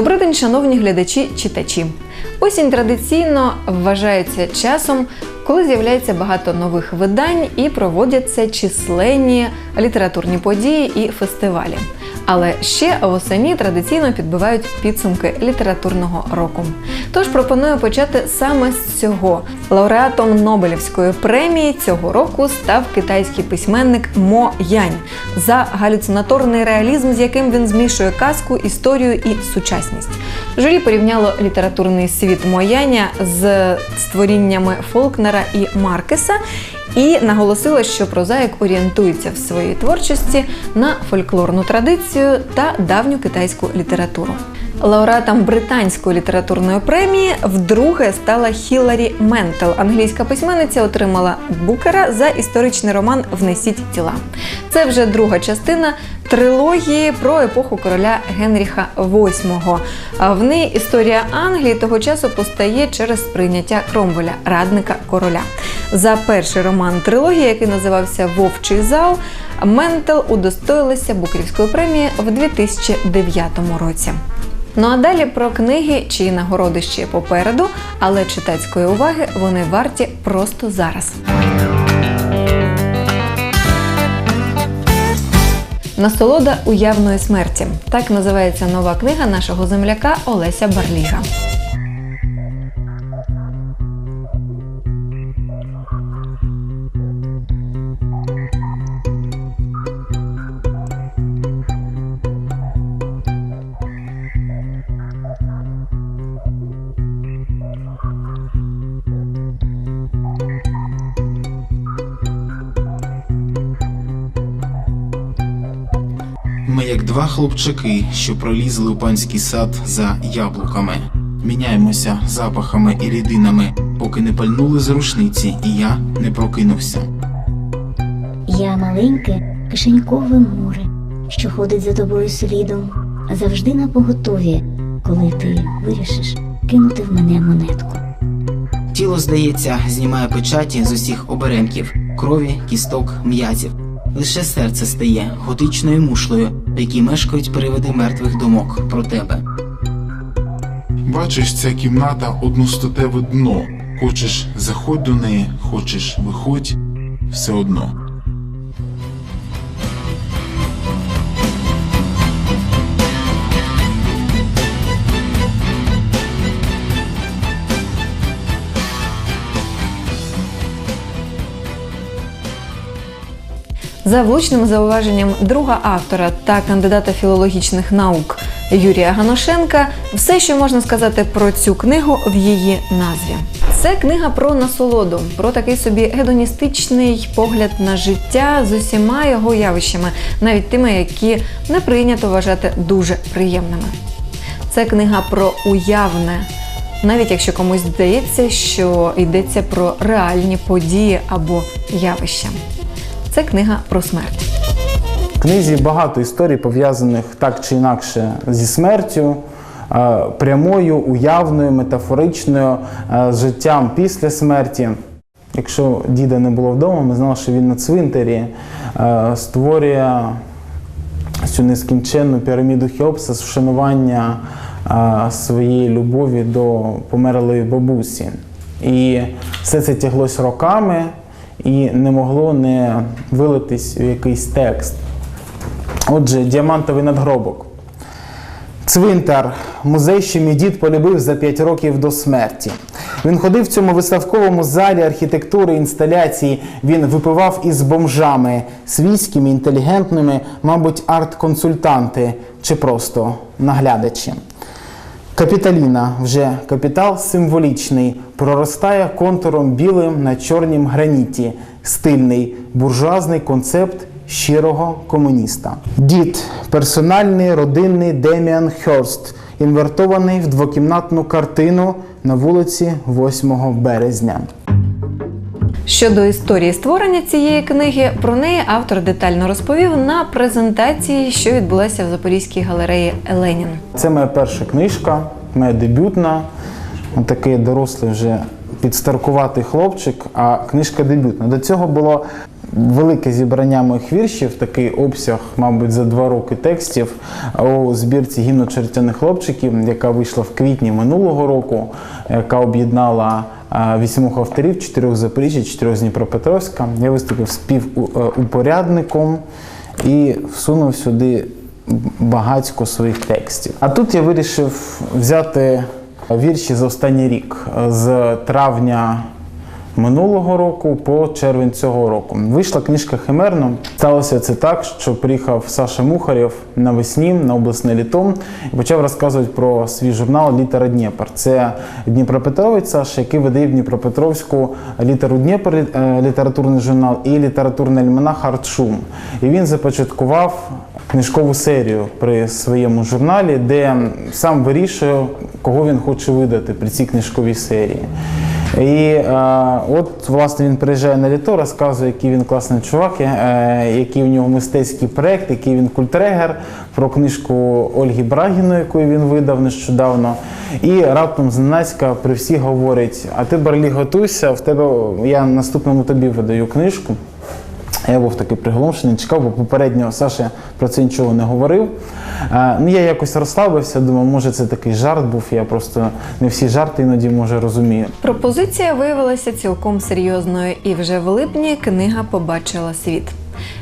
Добрий день, шановні глядачі, читачі. Осінь традиційно вважається часом, коли з'являється багато нових видань і проводяться численні літературні події і фестивалі. Але ще восені традиційно підбивають підсумки літературного року. Тож пропоную почати саме з цього. Лауреатом Нобелівської премії цього року став китайський письменник Мо Янь за галюцинаторний реалізм, з яким він змішує казку, історію і сучасність. Журі порівняло літературний світ Мо Яня з створіннями Фолкнера і Маркеса і наголосила, що прозаїк орієнтується в своїй творчості на фольклорну традицію та давню китайську літературу. Лауреатом британської літературної премії вдруге стала Хіларі Ментел. Англійська письменниця отримала Букера за історичний роман Внесіть тіла. Це вже друга частина трилогії про епоху короля Генріха VIII. В неї історія Англії того часу постає через сприйняття Кромвеля, радника короля. За перший роман трилогії, який називався Вовчий зал, Ментел удостоїлася Букерівської премії в 2009 році. Ну а далі про книги, чиї нагороди ще попереду, але читацької уваги вони варті просто зараз. Насолода уявної смерті. Так називається нова книга нашого земляка Олеся Барліга. Ми як два хлопчаки, що пролізли у панський сад за яблуками. Міняємося запахами і рідинами, поки не пальнули з рушниці, і я не прокинувся. Я маленьке кишенькове море, що ходить за тобою слідом, завжди на поготові, коли ти вирішиш кинути в мене монетку. Тіло, здається, знімає печаті з усіх оберемків, крові, кісток, м'язів. Лише серце стає готичною мушлею, в якій мешкають привиди мертвих думок про тебе. Бачиш, ця кімната одностатеве дно. Хочеш заходь до неї, хочеш виходь, все одно. За влучним зауваженням друга автора та кандидата філологічних наук Юрія Ганошенка, все, що можна сказати про цю книгу в її назві. Це книга про насолоду, про такий собі гедоністичний погляд на життя з усіма його явищами, навіть тими, які не прийнято вважати дуже приємними. Це книга про уявне, навіть якщо комусь здається, що йдеться про реальні події або явища. Це книга про смерть. В книзі багато історій пов'язаних так чи інакше зі смертю, е, прямою, уявною, метафоричною, е, з життям після смерті. Якщо діда не було вдома, ми знали, що він на цвинтарі е, створює цю нескінченну піраміду Хеопса з вшанування е, своєї любові до померлої бабусі. І все це тяглось роками і не могло не вилитись у якийсь текст. Отже, діамантовий надгробок. Цвинтар, музей, що мій дід полюбив за 5 років до смерті. Він ходив в цьому виставковому залі архітектури інсталяції. Він випивав із бомжами, свійськими, інтелігентними, мабуть, арт-консультанти чи просто наглядачі. Капіталіна, вже капітал символічний, проростає контуром білим на чорнім граніті, стильний буржуазний концепт щирого комуніста. Дід персональний родинний Деміан Хьорст, інвертований в двокімнатну картину на вулиці 8 березня. Щодо історії створення цієї книги, про неї автор детально розповів на презентації, що відбулася в Запорізькій галереї Ленін. Це моя перша книжка, моя дебютна. Такий дорослий вже підстаркуватий хлопчик, а книжка дебютна. До цього було велике зібрання моїх віршів, такий обсяг, мабуть, за два роки текстів у збірці гімну чертяних хлопчиків, яка вийшла в квітні минулого року, яка об'єднала е, вісьмох авторів, чотирьох Запоріжжя, чотирьох з Дніпропетровська. Я виступив співупорядником і всунув сюди багатько своїх текстів. А тут я вирішив взяти вірші за останній рік з травня минулого року по червень цього року. Вийшла книжка Химерно. Сталося це так, що приїхав Саша Мухарєв навесні на обласне літо і почав розказувати про свій журнал Літера Дніпр. Це Дніпропетровець Саша, який видає в Дніпропетровську літеру Дніпр, е, літературний журнал і літературний альманах Артшум. І він започаткував книжкову серію при своєму журналі, де сам вирішує, кого він хоче видати при цій книжковій серії. І е, от, власне, він приїжджає на літо, розказує, який він класний чувак, е, який в нього мистецький проєкт, який він культрегер, про книжку Ольги Брагіної, яку він видав нещодавно. І раптом зненацька при всіх говорить: а ти, Барлі, готуйся, в тебе я наступному тобі видаю книжку. Я був такий приголомшений, чекав, бо попередньо Саша про це нічого не говорив. Ну, я якось розслабився, думав, може це такий жарт був, я просто не всі жарти іноді може розумію. Пропозиція виявилася цілком серйозною, і вже в липні книга побачила світ.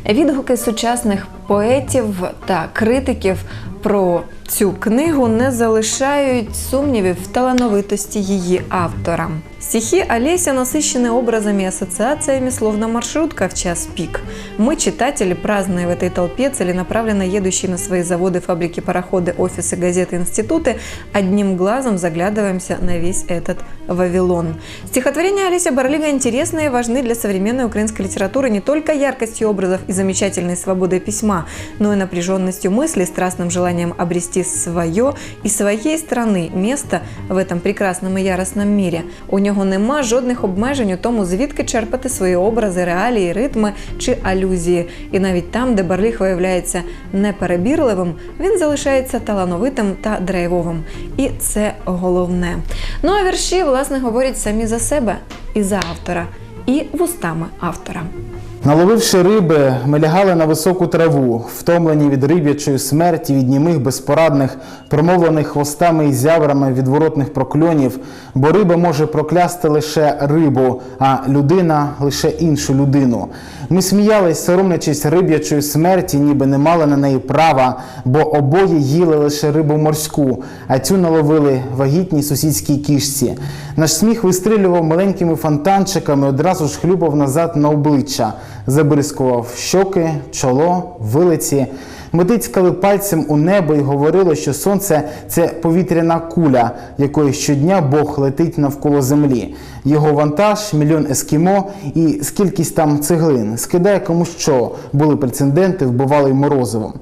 Відгуки сучасних поетів та критиків про цю книгу не залишають сумнівів в талановитости її автора. Стихи Олеся насыщены образами и ассоциациями, словно маршрутка в час пик. Мы, читатели, праздные в этой толпе, целенаправленно едущие на свои заводы, фабрики, пароходы, офисы, газеты, институты, одним глазом заглядываемся на весь этот Вавилон. Стихотворения Олеся Барлига интересны и важны для современной украинской литературы не только яркостью образов и замечательной свободой письма, но и напряженностью мысли, страстным желанием обрести свое и своей страны место в этом прекрасном і яростном мірі. У нього нема жодних обмежень у тому, звідки черпати свої образи, реалії, ритми чи алюзії. І навіть там, де Барліг виявляється неперебірливим, він залишається талановитим та драйвовим. І це головне. Ну а вірші, власне, говорять самі за себе і за автора, і вустами автора. Наловивши риби, ми лягали на високу траву, втомлені від риб'ячої смерті, від німих безпорадних, промовлених хвостами і зяврами відворотних прокльонів, бо риба може проклясти лише рибу, а людина лише іншу людину. Ми сміялись, соромлячись риб'ячої смерті, ніби не мали на неї права, бо обоє їли лише рибу морську, а цю наловили вагітній сусідській кішці. Наш сміх вистрілював маленькими фонтанчиками, одразу ж хлюпав назад на обличчя, забризкував щоки, чоло, вилиці. Ми тицькали пальцем у небо і говорили, що сонце це повітряна куля, якої щодня Бог летить навколо землі. Його вантаж, мільйон ескімо і скількись там цеглин. Скидає кому що. Були прецеденти, вбивали й морозивом.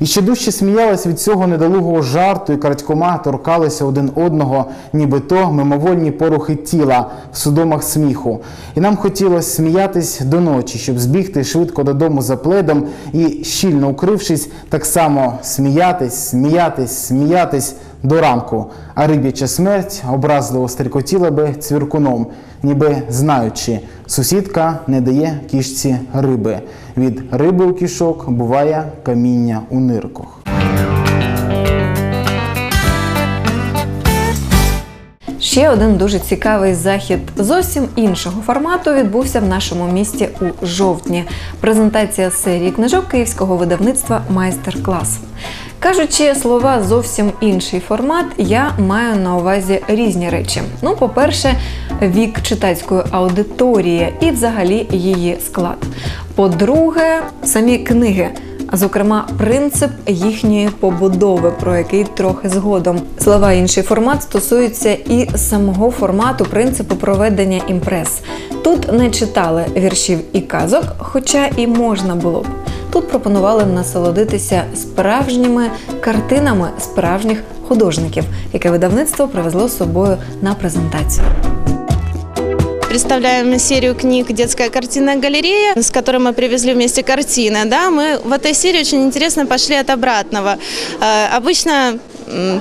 І ще дужче сміялись від цього недолугого жарту, і крадькома торкалися один одного, ніби то мимовольні порухи тіла в судомах сміху. І нам хотілося сміятись до ночі, щоб збігти швидко додому за пледом і, щільно укрившись, так само сміятись, сміятись, сміятись до ранку, а риб'яча смерть образливо стрікотіла би цвіркуном, ніби знаючи, сусідка не дає кішці риби. Від риби у кішок буває каміння у нирках. Ще один дуже цікавий захід зовсім іншого формату відбувся в нашому місті у жовтні. Презентація серії книжок київського видавництва Майстер-клас. Кажучи слова зовсім інший формат, я маю на увазі різні речі. Ну, по-перше, вік читацької аудиторії і взагалі її склад. По-друге, самі книги. Зокрема, принцип їхньої побудови, про який трохи згодом. Слова інший формат стосуються і самого формату принципу проведення імпрес. Тут не читали віршів і казок, хоча і можна було б. Тут пропонували насолодитися справжніми картинами справжніх художників, яке видавництво привезло з собою на презентацію представляем серию книг «Детская картинная галерея», с которой мы привезли вместе картины. Да, мы в этой серии очень интересно пошли от обратного. Э, Обычно м,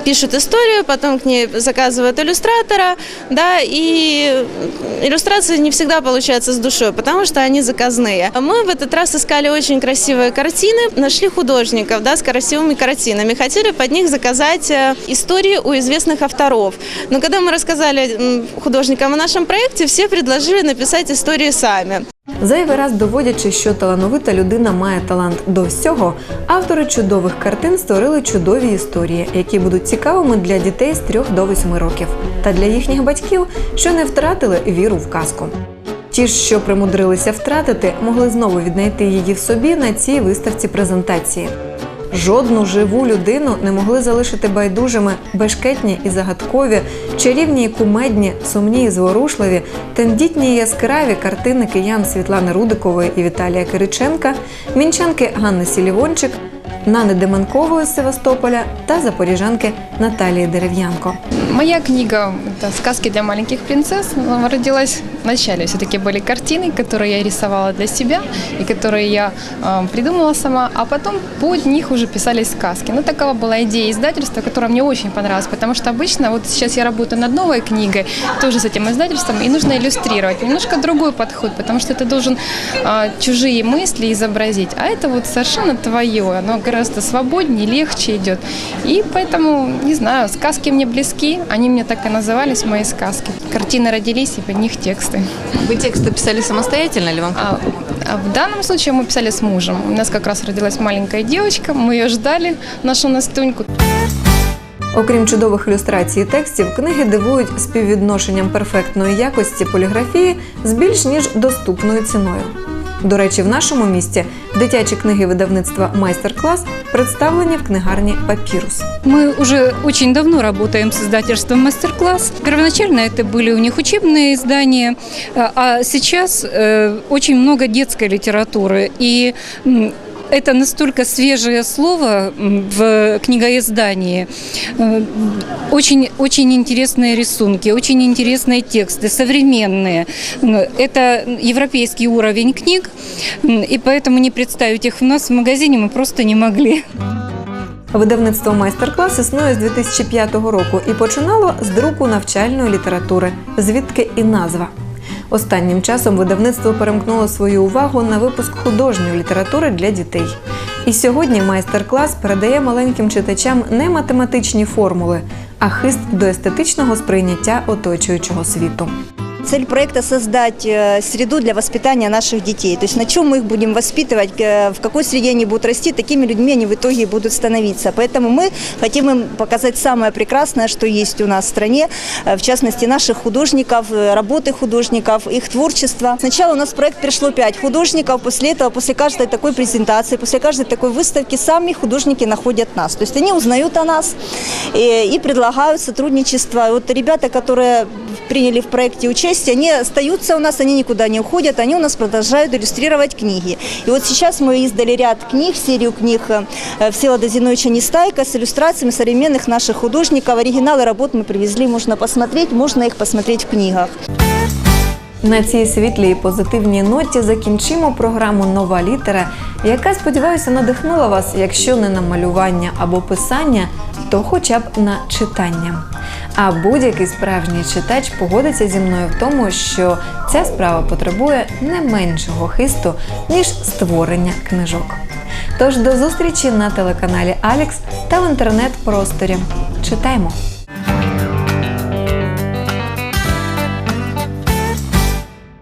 пишут историю, потом к ней заказывают иллюстратора, да, и иллюстрации не всегда получаются с душой, потому что они заказные. Мы в этот раз искали очень красивые картины, нашли художников, да, с красивыми картинами, хотели под них заказать э, истории у известных авторов. Но когда мы рассказали м, художникам о нашем проекте, все предложили написать истории сами. Зайвий раз доводячи, що талановита людина має талант до всього, автори чудових картин створили чудові історії, які будуть цікавими для дітей з 3 до 8 років, та для їхніх батьків, що не втратили віру в казку. Ті ж, що примудрилися втратити, могли знову віднайти її в собі на цій виставці презентації. Жодну живу людину не могли залишити байдужими бешкетні і загадкові, чарівні і кумедні, сумні і зворушливі, тендітні і яскраві картини киян Світлани Рудикової і Віталія Кириченка, мінчанки Ганни Сілівончик, Нани Деменкової з Севастополя та запоріжанки Наталії Дерев'янко. Моя книга это «Сказки для маленьких принцесс» она родилась вначале. Все-таки были картины, которые я рисовала для себя и которые я э, придумала сама, а потом под них уже писались сказки. Ну, такова была идея издательства, которая мне очень понравилась, потому что обычно, вот сейчас я работаю над новой книгой, тоже с этим издательством, и нужно иллюстрировать. Немножко другой подход, потому что ты должен э, чужие мысли изобразить, а это вот совершенно твое, оно гораздо свободнее, легче идет. И поэтому, не знаю, сказки мне близки, они мне так и назывались, мои сказки. Картины родились, и под них тексты. Ви тексти писали самостоятельно или вам? А, а в данном случае мы писали с мужем. У нас как раз родилась маленькая девочка, мы ее ждали, нашу Настуньку. Окрім чудових ілюстрацій і текстів, книги дивують співвідношенням перфектної якості поліграфії з більш ніж доступною ціною. До речі, в нашому місті дитячі книги видавництва Майстер-клас представлені в книгарні Папірус. Мы уже очень давно работаем с издательством «Мастер-класс». Первоначально это были у них учебные издания, а а сейчас э, очень много детской литературы. И м, это настолько свежее слово м, в книгоиздании. Э, Очень, очень интересные рисунки, очень интересные тексты, современные. М, Это европейский уровень книг, м, и поэтому не представить их у нас в магазине мы просто не могли. Видавництво майстер-клас існує з 2005 року і починало з друку навчальної літератури, звідки і назва. Останнім часом видавництво перемкнуло свою увагу на випуск художньої літератури для дітей. І сьогодні майстер-клас передає маленьким читачам не математичні формули, а хист до естетичного сприйняття оточуючого світу. Цель проекта – создать э, среду для воспитания наших детей. То есть на чем мы их будем воспитывать, э, в какой среде они будут расти, такими людьми они в итоге и будут становиться. Поэтому мы хотим им показать самое прекрасное, что есть у нас в стране, э, в частности наших художников, работы художников, их творчество. Сначала у нас в проект пришло пять художников, после этого, после каждой такой презентации, после каждой такой выставки сами художники находят нас. То есть они узнают о нас э, и предлагают сотрудничество. Вот ребята, которые приняли в проекте участие, они остаются у нас, они никуда не уходят, они у нас продолжают иллюстрировать книги. И вот сейчас мы издали ряд книг, серию книг э, Всеволода Зиновича Нестайка с иллюстрациями современных наших художников. Оригиналы работ мы привезли, можно посмотреть, можно их посмотреть в книгах. На цій світлій і позитивній ноті закінчимо програму Нова літера, яка, сподіваюся, надихнула вас, якщо не на малювання або писання, то хоча б на читання. А будь-який справжній читач погодиться зі мною в тому, що ця справа потребує не меншого хисту, ніж створення книжок. Тож до зустрічі на телеканалі Алікс та в інтернет-просторі. Читаймо!